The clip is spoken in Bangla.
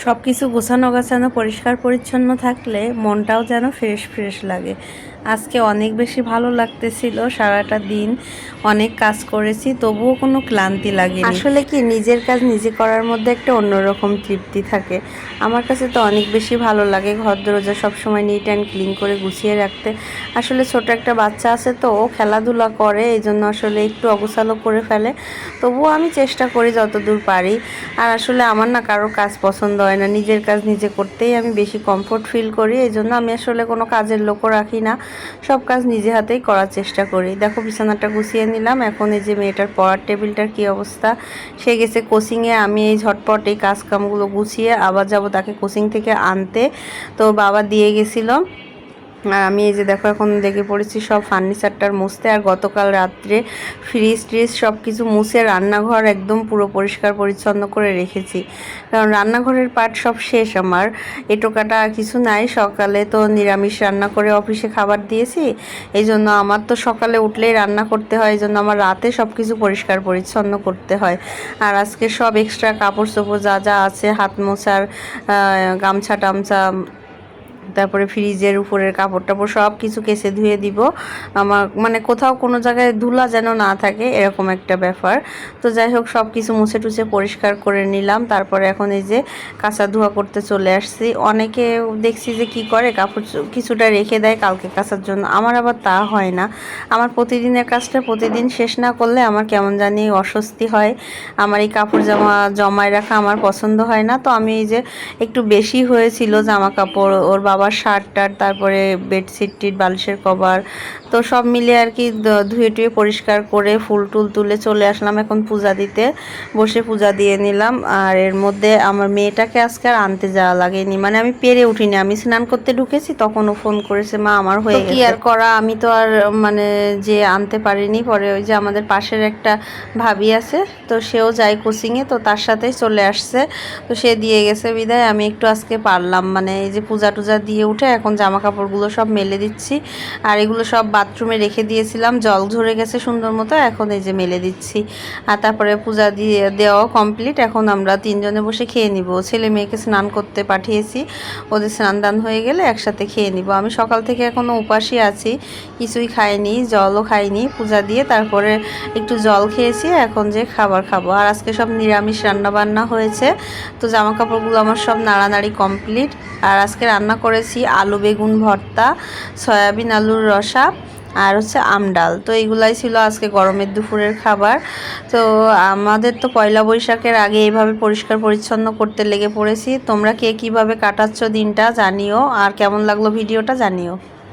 সব কিছু গোছানো গাছানো পরিষ্কার পরিচ্ছন্ন থাকলে মনটাও যেন ফ্রেশ ফ্রেশ লাগে। আজকে অনেক বেশি ভালো লাগতেছিল, সারাটা দিন অনেক কাজ করেছি, তবুও কোনো ক্লান্তি লাগেনি। আসলে কি, নিজের কাজ নিজে করার মধ্যে একটা অন্যরকম তৃপ্তি থাকে। আমার কাছে তো অনেক বেশি ভালো লাগে ঘর দরজা সবসময় নিট অ্যান্ড ক্লিন করে গুছিয়ে রাখতে। আসলে ছোট একটা বাচ্চা আছে তো, ও খেলাধুলা করে এই জন্য আসলে একটু অগোছালো করে ফেলে। তবুও আমি চেষ্টা করি যতদূর পারি। আর আসলে আমার না কারোর কাজ পছন্দ হয় না, নিজের কাজ নিজে করতেই আমি বেশি কমফোর্ট ফিল করি এই জন্য আমি আসলে কোনো কাজের লোকও রাখি না। সব কাজ নিজে হাতেই করার চেষ্টা করি। দেখো, বিছানাটা গুছিয়ে নিলাম। এখন এই যে মেয়েটার পড়ার টেবিলটার কি অবস্থা? সে গেছে কোচিংয়ে আমি এই ঝটপট এই কাজকামগুলো গুছিয়ে আবার যাব তাকে কোচিং থেকে আনতে। তো বাবা দিয়ে গেছিল। আমি এই যে দেখো এখন দেখে পড়েছি, সব ফার্নিচারটার মুছতে আর গতকাল রাত্রে ফ্রিজ ট্রিজ সব কিছু মুছে রান্নাঘর একদম পুরো পরিষ্কার পরিচ্ছন্ন করে রেখেছি। কারণ রান্নাঘরের পাট সব শেষ আমার। এটোকাটা আর কিছু নাই। সকালে তো নিরামিষ রান্না করে অফিসে খাবার দিয়েছি। এই জন্য আমার তো সকালে উঠলেই রান্না করতে হয়। এই জন্য আমার রাতে সব কিছু পরিষ্কার পরিচ্ছন্ন করতে হয়। আর আজকে সব এক্সট্রা কাপড় চোপড় যা যা আছে, হাত মোছার গামছা টামছা তারপরে ফ্রিজের উপরের কাপড় টাপড় সব কিছু কেসে ধুয়ে দিব। আমার মানে কোথাও কোনো জায়গায় ধুলা যেন না থাকে, এরকম একটা ব্যাপার। তো যাই হোক সব কিছু মুছে টুছে পরিষ্কার করে নিলাম। তারপরে এখন এই যে কাঁচা ধোয়া করতে চলে আসছি। অনেকে দেখছি যে কি করে, কাপড় কিছুটা রেখে দেয় কালকে কাচার জন্য। আমার আবার তা হয় না। আমার প্রতিদিনের কাজটা প্রতিদিন শেষ না করলে আমার কেমন জানি অস্বস্তি হয়। আমার এই কাপড় জামা জমায় রাখা আমার পছন্দ হয় না। তো আমি এই যে একটু বেশি হয়েছিল জামা কাপড়, ওর বাবার শার্ট টার্ট তারপরে বেডশিট টিট বালিশের কভার। তো সব মিলে আর কি ধুয়ে টুয়ে পরিষ্কার করে ফুল টুল তুলে চলে আসলাম এখন পূজা দিতে। বসে পূজা দিয়ে নিলাম। আর এর মধ্যে আমার মেয়েটাকে আজকে আর আনতে যাওয়া লাগেনি। মানে আমি পেরে উঠিনি। আমি স্নান করতে ঢুকেছি তখন ও ফোন করেছে মা আমার হয়ে কি আর করা? আমি তো আর মানে যে আনতে পারিনি পরে ওই যে আমাদের পাশের একটা ভাবি আছে তো সেও যায় কোচিংয়ে তো তার সাথেই চলে আসছে। তো সে দিয়ে গেছে বিদায়। আমি একটু আজকে পারলাম। মানে এই যে পূজা টুজা দিয়ে উঠে এখন জামা কাপড়গুলো সব মেলে দিচ্ছি। আর এগুলো সব বাথরুমে রেখে দিয়েছিলাম, জল ঝরে গেছে সুন্দর মতো, এখন এই যে মেলে দিচ্ছি। আর তারপরে পূজা দিয়ে দেওয়াও কমপ্লিট এখন আমরা তিনজনে বসে খেয়ে নিব। ছেলে মেয়েকে স্নান করতে পাঠিয়েছি, ওদের স্নান দান হয়ে গেলে একসাথে খেয়ে নিব। আমি সকাল থেকে এখনও উপাসই আছি, কিছুই খাইনি, জলও খাইনি। পূজা দিয়ে তারপরে একটু জল খেয়েছি, এখন যে খাবার খাব। আর আজকে সব নিরামিষ রান্না বান্না হয়েছে, তো জামা কাপড়গুলো আমার সব নাড়ানাড়ি কমপ্লিট আর আজকে রান্না করেছি আলু, বেগুন, ভর্তা, সয়াবিন, আলুর রসা আর হচ্ছে আমডাল তো এইগুলাই ছিল আজকে গরমের দুপুরের খাবার। তো আমাদের তো পয়লা বৈশাখের আগে এইভাবে পরিষ্কার পরিচ্ছন্ন করতে লেগে পড়েছি। তোমরা কে কীভাবে কাটাচ্ছ দিনটা জানিও। আর কেমন লাগল ভিডিওটা জানিও।